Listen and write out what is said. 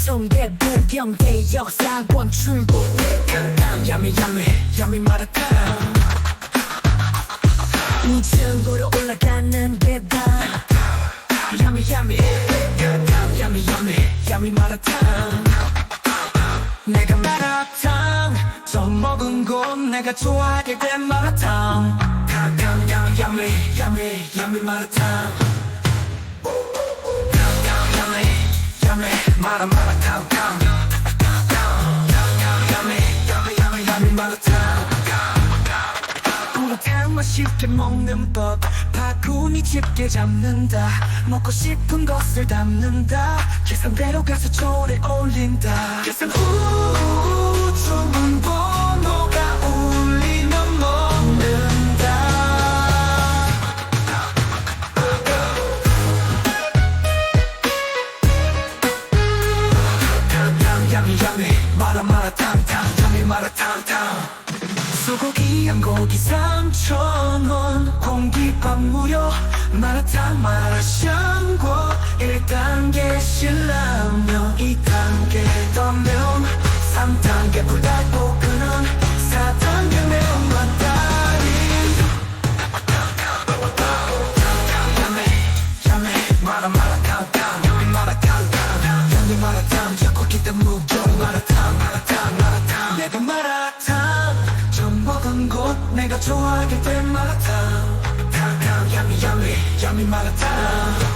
송대 부경대 역사권 출구 야미 야미 야미 마라탕 우측으로 올라가는 계단. 야미 야미 야미 야미 야미 마라탕 내가 마라탕 처음 먹은 곳 내가 좋아하게 된 마라탕 야미 야미 야미 야미 마라탕 마라 야미 야미 야미 마라탕 맛있게 먹는 법 바구니 집게 잡는다 먹고 싶은 것을 담는다 계산대로 가서 조래 올린다 계산 후 마라 마라탕탕 야미 마라탕탕 소고기 한 고기 3,000원 공깃밥 무료 마라탕 마라샹궈 1단계 신라면 2단계 더면 3단계 불닭볶음면 4단계 매운맛 달인 마라 마라탕탕 마라탕탕 마라탕 자꾸 기대 마라탕 마라탕 좋아하게 된 마라탕. 탕탕 야미 야미 야미 마라탕